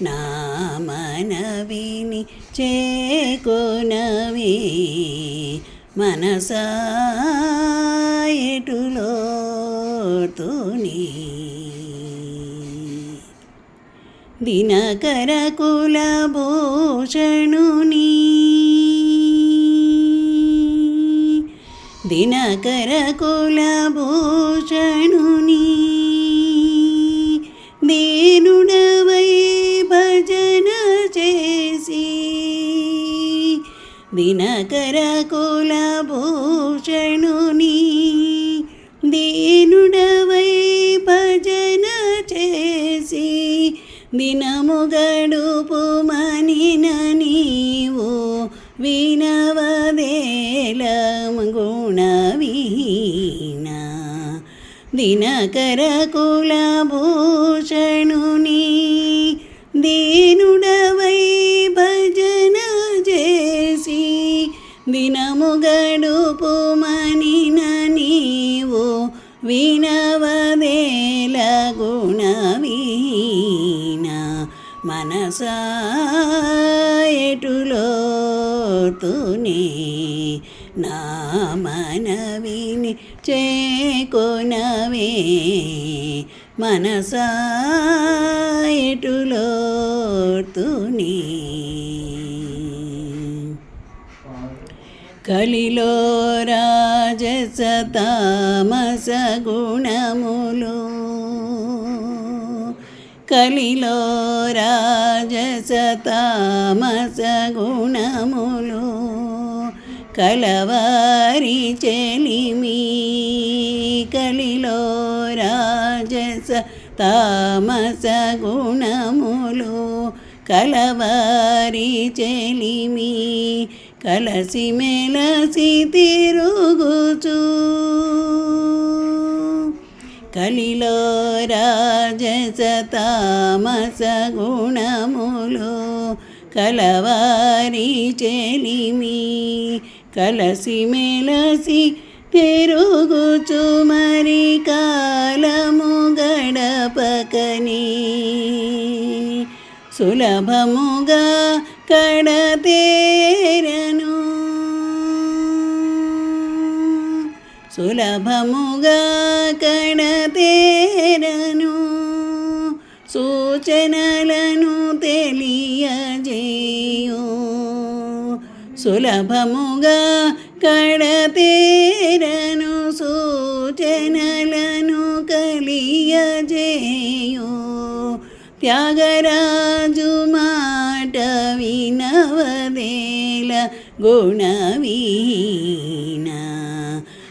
నా మనవిని చేకొనవి మనసా ఎటులో దినకర కులభూషణుని దినకర కులభూషణుని వినకర కులభూషణుని దీనుడవై భజన చేసి దినము గడుపు మనిన నీవు దినకర కులభూషణుని దీనుడవై భ దినము గడుపు నీవు వినవదేల గుణవీన మనసా నా మనవిని చేకొనవే. మనసా కలిలో రాజస గుణములు. కలిలో రాజస గుణములు. కలవారి చెలిమి కలిలో రాజస తామస గుణములు. కలవారి చెలిమి కలసి మెలసి తిరుగుచు. కలిలో రాజస తామస గుణములు కలవారి చెలిమి. కలసి మెలసి తిరుగుచు మరి కాలము గడపకని. సులభముగా కడతే సులభముగా కడతేరను సూచనలను తెలియజేయు. సులభముగా కడతేరను సూచనలను కలియజేయు. త్యాగరాజు మాట వినవదేల గుణవీనా